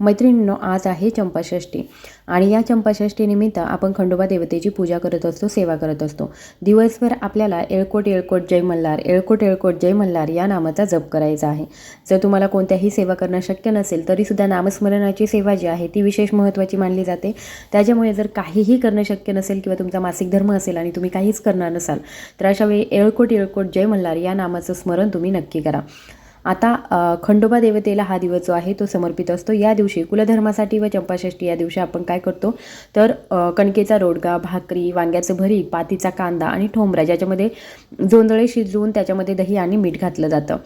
मैत्रिणींनो आज आहे चंपाषष्ठी आणि या चंपाषष्ठीनिमित्त आपण खंडोबा देवतेची पूजा करत असतो सेवा करत असतो. दिवसभर आपल्याला एळकोट येळकोट जय मल्हार येळकोट येळकोट जय मल्हार या नामाचा जप करायचा आहे. जर तुम्हाला कोणत्याही सेवा करणं शक्य नसेल तरीसुद्धा नामस्मरणाची सेवा जी आहे ती विशेष महत्त्वाची मानली जाते. त्याच्यामुळे जर काहीही करणं शक्य नसेल किंवा तुमचा मासिक धर्म असेल आणि तुम्ही काहीच करणार नसाल तर अशावेळी एळकोट येळकोट येळकोट जय मल्हार या नामाचं स्मरण तुम्ही नक्की करा. आता खंडोबा देवतेला हा दिवस जो आहे तो समर्पित असतो. या दिवशी कुलधर्मासाठी व चंपाषष्ठी या दिवशी आपण काय करतो? तर कणकेचा रोडगा भाकरी वांग्याचं भरीत पातीचा कांदा आणि ठोंबरा ज्याच्यामध्ये जोंदळे शिजवून त्याच्यामध्ये दही आणि मीठ घातलं जातं.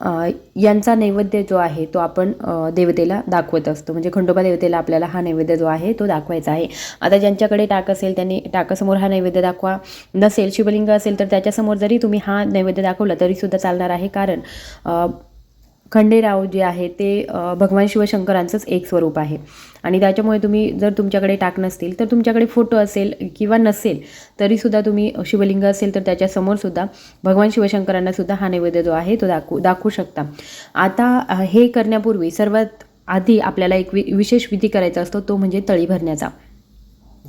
यांचा नैवेद्य जो आहे तो आपण देवतेला दाखवत असतो. म्हणजे खंडोबा देवतेला आपल्याला हा नैवेद्य जो आहे तो दाखवायचा आहे. आता ज्यांच्याकडे टाक असेल त्यांनी टाकासमोर हा नैवेद्य दाखवा नसेल शिवलिंग असेल तर त्याच्यासमोर जरी तुम्ही हा नैवेद्य दाखवला तरीसुद्धा चालणार आहे. कारण खंडेराव जे आहे ते भगवान शिवशंकरांचंच एक स्वरूप आहे. आणि त्याच्यामुळे तुम्ही जर तुमच्याकडे टाक नसतील तर तुमच्याकडे फोटो असेल किंवा नसेल तरीसुद्धा तुम्ही शिवलिंग असेल तर त्याच्यासमोरसुद्धा भगवान शिवशंकरांनासुद्धा हा नैवेद्य जो आहे तो दाखवू दाखवू शकता. आता हे करण्यापूर्वी सर्वात आधी आपल्याला एक वि विशेष विधी करायचा असतो तो म्हणजे तळी भरण्याचा.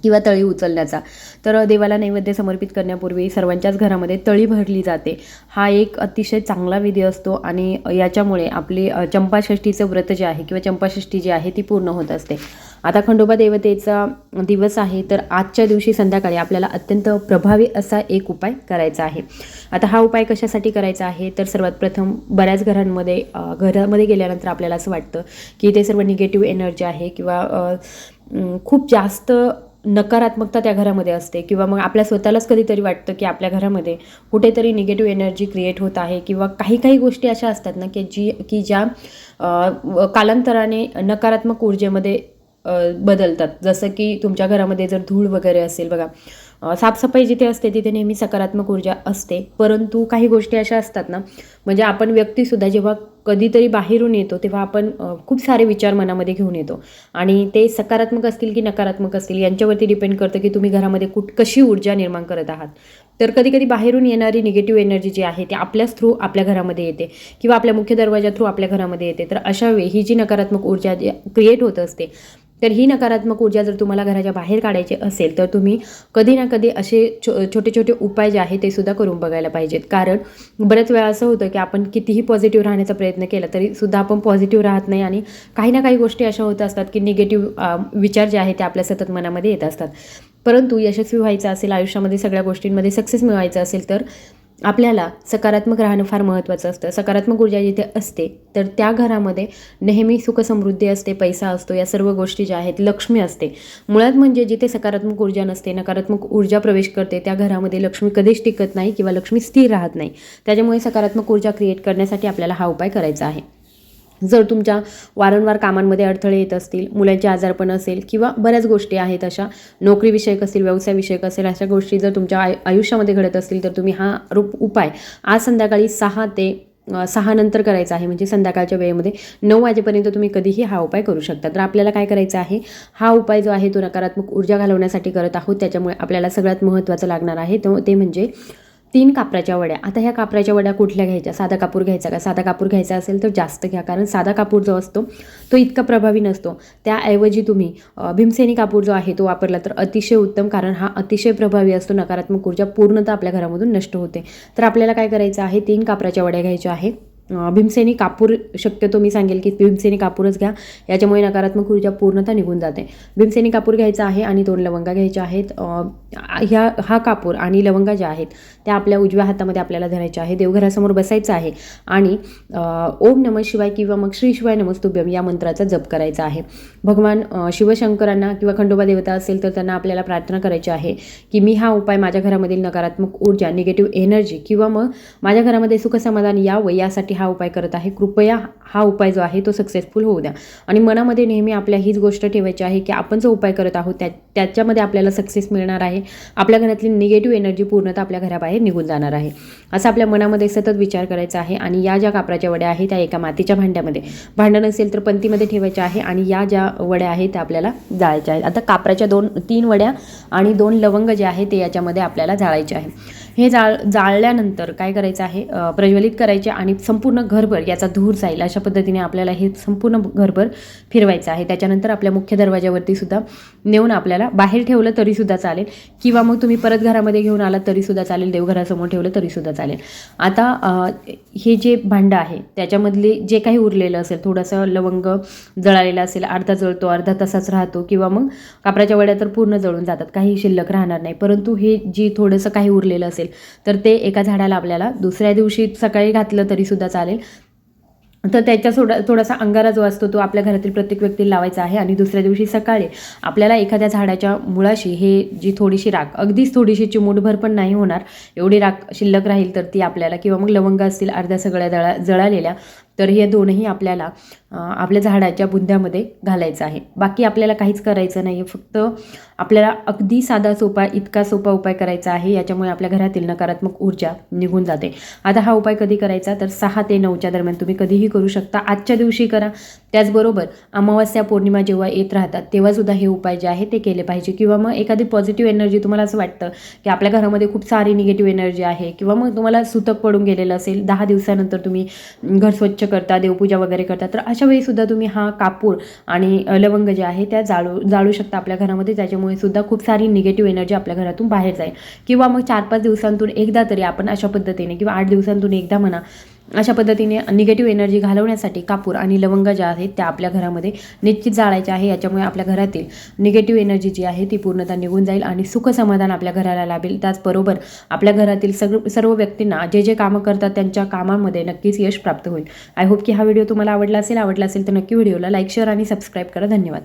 किंवा तळी उचलण्याचा. तर देवाला नैवेद्य समर्पित करण्यापूर्वी सर्वांच्याच घरामध्ये तळी भरली जाते. हा एक अतिशय चांगला विधी असतो आणि याच्यामुळे आपली चंपाषष्ठीचं व्रत जे आहे किंवा चंपाषष्ठी जी आहे ती पूर्ण होत असते. आता खंडोबा देवतेचा दिवस आहे तर आजच्या दिवशी संध्याकाळी आपल्याला अत्यंत प्रभावी असा एक उपाय करायचा आहे. आता हा उपाय कशासाठी करायचा आहे? तर सर्वात प्रथम बऱ्याच घरांमध्ये घरामध्ये गेल्यानंतर आपल्याला असं वाटतं की ते सर्व निगेटिव्ह एनर्जी आहे किंवा खूप जास्त नकारात्मकता त्या घरामध्ये असते किंवा मग आपल्या स्वतःलाच कधीतरी वाटतं की आपल्या घरामध्ये कुठेतरी निगेटिव्ह एनर्जी क्रिएट होत आहे किंवा काही काही गोष्टी अशा असतात ना की जी की ज्या व- कालांतराने नकारात्मक ऊर्जेमध्ये बदलतात. जसं की तुमच्या घरामध्ये जर धूळ वगैरे असेल बघा साफसफाई जिथे असते तिथे नेहमी सकारात्मक ऊर्जा असते. परंतु काही गोष्टी अशा असतात ना म्हणजे आपण व्यक्तीसुद्धा जेव्हा कधीतरी बाहेरून येतो तेव्हा आपण खूप सारे विचार मनामध्ये घेऊन येतो. आणि ते सकारात्मक असतील की नकारात्मक असतील यांच्यावरती डिपेंड करतं की तुम्ही घरामध्ये कुठ कशी ऊर्जा निर्माण करत आहात. तर कधी कधी बाहेरून येणारी निगेटिव्ह एनर्जी जी आहे ती आपल्याच थ्रू आपल्या घरामध्ये येते किंवा आपल्या मुख्य दरवाजा थ्रू आपल्या घरामध्ये येते. तर अशा वेळी ही जी नकारात्मक ऊर्जा क्रिएट होत असते तर ही नकारात्मक ऊर्जा जर तुम्हाला घराच्या बाहेर काढायची असेल तर तुम्ही कधी ना कधी असे छो छोटे छोटे उपाय जे आहेत ते सुद्धा करून बघायला पाहिजेत. कारण बऱ्याच वेळा असं होतं की आपण कितीही पॉझिटिव्ह राहण्याचा प्रयत्न केला तरी सुद्धा आपण पॉझिटिव्ह राहत नाही आणि काही ना काही गोष्टी अशा होत असतात की निगेटिव्ह विचार जे आहेत ते आपल्या सतत मनामध्ये येत असतात. परंतु यशस्वी व्हायचं असेल आयुष्यामध्ये सगळ्या गोष्टींमध्ये सक्सेस मिळवायचं असेल तर आपल्याला सकारात्मक राहणं फार महत्त्वाचं असतं. सकारात्मक ऊर्जा जिथे असते तर त्या घरामध्ये नेहमी सुखसमृद्धी असते पैसा असतो या सर्व गोष्टी ज्या आहेत लक्ष्मी असते. मुळात म्हणजे जिथे सकारात्मक ऊर्जा नसते नकारात्मक ऊर्जा प्रवेश करते त्या घरामध्ये लक्ष्मी कधीच टिकत नाही किंवा लक्ष्मी स्थिर राहत नाही. त्याच्यामुळे सकारात्मक ऊर्जा क्रिएट करण्यासाठी आपल्याला हा उपाय करायचा आहे. जर तुमच्या वारंवार कामांमध्ये अडथळे येत असतील मुलांचे आजारपण असेल किंवा बऱ्याच गोष्टी आहेत अशा नोकरीविषयक असतील व्यवसायविषयक असेल अशा गोष्टी जर तुमच्या आय आयुष्यामध्ये घडत असतील तर तुम्ही हा रूप उपाय आज संध्याकाळी सहा ते सहा नंतर करायचा आहे. म्हणजे संध्याकाळच्या वेळेमध्ये नऊ वाजेपर्यंत तुम्ही कधीही हा उपाय करू शकता. तर आपल्याला काय करायचं आहे? हा उपाय जो आहे तो नकारात्मक ऊर्जा घालवण्यासाठी करत आहोत. त्याच्यामुळे आपल्याला सगळ्यात महत्त्वाचं लागणार आहे तो ते म्हणजे तीन कापराच्या वड्या. आता ह्या कापराच्या वड्या कुठल्या घ्यायच्या? साधा कापूर घ्यायचा का? साधा कापूर घ्यायचा असेल तर जास्त घ्या कारण साधा कापूर जो असतो तो इतका प्रभावी नसतो. त्याऐवजी तुम्ही भीमसेनी कापूर जो आहे तो वापरला तर अतिशय उत्तम कारण हा अतिशय प्रभावी असतो. नकारात्मक ऊर्जा पूर्णतः आपल्या घरामधून नष्ट होते. तर आपल्याला काय करायचं आहे? तीन कापराच्या वड्या घ्यायच्या आहे भीमसेनी कापूर शक्यतो मी सांगेल की भीमसेनी कापूरच घ्या. याच्यामुळे नकारात्मक ऊर्जा पूर्णतः निघून जाते. भीमसेनी कापूर घ्यायचा आहे आणि दोन लवंगा घ्यायच्या आहेत. ह्या हा कापूर आणि लवंगा ज्या आहेत त्या आपल्या उजव्या हातामध्ये आपल्याला धरायच्या आहे देवघरासमोर बसायचं आहे आणि ओम नम शिवाय किंवा मग श्री शिवाय नमस्तुभ्यम या मंत्राचा जप करायचा आहे. भगवान शिवशंकरांना किंवा खंडोबा देवता असेल तर त्यांना आपल्याला प्रार्थना करायची आहे की मी हा उपाय माझ्या घरामधील नकारात्मक ऊर्जा निगेटिव्ह एनर्जी किंवा मग माझ्या घरामध्ये सुखसमाधान यावं यासाठी हा उपाय करत आहे. कृपया हा उपाय जो आहे तो सक्सेसफुल होऊ द्या. आणि मनामध्ये नेहमी आपल्या हीच गोष्ट ठेवायची आहे की आपण जो उपाय करत आहोत त्या त्याच्यामध्ये आपल्याला सक्सेस मिळणार आहे. आपल्या घरातली निगेटिव्ह एनर्जी पूर्णतः आपल्या घराबाहेर निघून जाणार आहे. असं आपल्या मनामध्ये सतत विचार करायचा आहे आणि या ज्या कापराच्या वड्या आहेत त्या एका मातीच्या भांड्यामध्ये. भांडं नसेल तर पंतीमध्ये ठेवायच्या आहे आणि या ज्या वड्या आहेत त्या आपल्याला जाळायच्या आहेत. आता कापराच्या दोन तीन वड्या आणि दोन लवंग जे आहे ते याच्यामध्ये आपल्याला जाळायचे आहे. हे जाळ जाळल्यानंतर काय करायचं आहे? प्रज्वलित करायचे आणि संपूर्ण घरभर याचा धूर जाईल अशा पद्धतीने आपल्याला हे संपूर्ण घरभर फिरवायचं आहे. त्याच्यानंतर आपल्या मुख्य दरवाजावरती सुद्धा नेऊन आपल्याला बाहेर ठेवलं तरीसुद्धा चालेल. किंवा मग तुम्ही परत घरामध्ये घेऊन आलात तरीसुद्धा चालेल. देवघरासमोर ठेवलं तरीसुद्धा चालेल. आता हे जे भांडं आहे त्याच्यामधले जे काही उरलेलं असेल थोडंसं लवंग जळालेलं असेल अर्धा जळतो अर्धा तसाच राहतो किंवा मग कापराच्या वड्या तर पूर्ण जळून जातात काही शिल्लक राहणार नाही. परंतु हे जी थोडंसं काही उरलेलं असेल तर ते एका झाडाला आपल्याला दुसऱ्या दिवशी सकाळी घातलं तरीसुद्धा चालेल. तर त्याच्या थोडा थोडासा अंगारा जो असतो तो आपल्या घरातील प्रत्येक व्यक्तीला लावायचा आहे आणि दुसऱ्या दिवशी सकाळी आपल्याला एखाद्या झाडाच्या मुळाशी हे जी थोडीशी राख अगदीच थोडीशी चिमूटभर पण नाही होणार एवढी राख शिल्लक राहील तर ती आपल्याला किंवा मग लवंग असतील अर्ध्या सगळ्या जळा जळालेल्या तर हे दोनही आपल्याला आपल्या झाडाच्या बुंद्यामध्ये घालायचं आहे. बाकी आपल्याला काहीच करायचं नाही फक्त आपल्याला अगदी साधा सोपा इतका सोपा उपाय करायचा आहे. याच्यामुळे आपल्या घरातील नकारात्मक ऊर्जा निघून जाते. आता हा उपाय कधी करायचा? तर सहा ते नऊच्या दरम्यान तुम्ही कधीही करू शकता. आजच्या दिवशी करा. त्याचबरोबर अमावस्या पौर्णिमा जेव्हा येत राहतात तेव्हासुद्धा हे उपाय जे आहे ते केले पाहिजे. किंवा मग एखादी पॉझिटिव्ह एनर्जी तुम्हाला असं वाटतं की आपल्या घरामध्ये खूप सारी निगेटिव्ह एनर्जी आहे किंवा मग तुम्हाला सुतक पडून गेलेलं असेल दहा दिवसानंतर तुम्ही घर स्वच्छ करता देवपूजा वगैरे करता तर अशा वेळी सुद्धा तुम्ही हा कापूर आणि लवंग जे आहे त्या जाळू जाळू शकता आपल्या घरामध्ये. त्याच्यामुळे सुद्धा खूप सारी निगेटिव्ह एनर्जी आपल्या घरातून बाहेर जाईल. किंवा मग चार पाच दिवसांतून एकदा तरी आपण अशा पद्धतीने किंवा आठ दिवसांतून एकदा म्हणा अशा पद्धतीने निगेटिव्ह एनर्जी घालवण्यासाठी कापूर आणि लवंग ज्या आहेत त्या आपल्या घरामध्ये निश्चित जाळायच्या आहे. याच्यामुळे आपल्या घरातील निगेटिव्ह एनर्जी जी आहे ती पूर्णतः निघून जाईल आणि सुख समाधान आपल्या घराला लाभेल. त्याचबरोबर आपल्या घरातील सग सर्व व्यक्तींना जे जे कामं करतात त्यांच्या कामामध्ये नक्कीच यश प्राप्त होईल. आय होप की हा व्हिडिओ तुम्हाला आवडला असेल. आवडला असेल तर नक्की व्हिडिओला लाईक शेअर आणि सबस्क्राईब करा. धन्यवाद.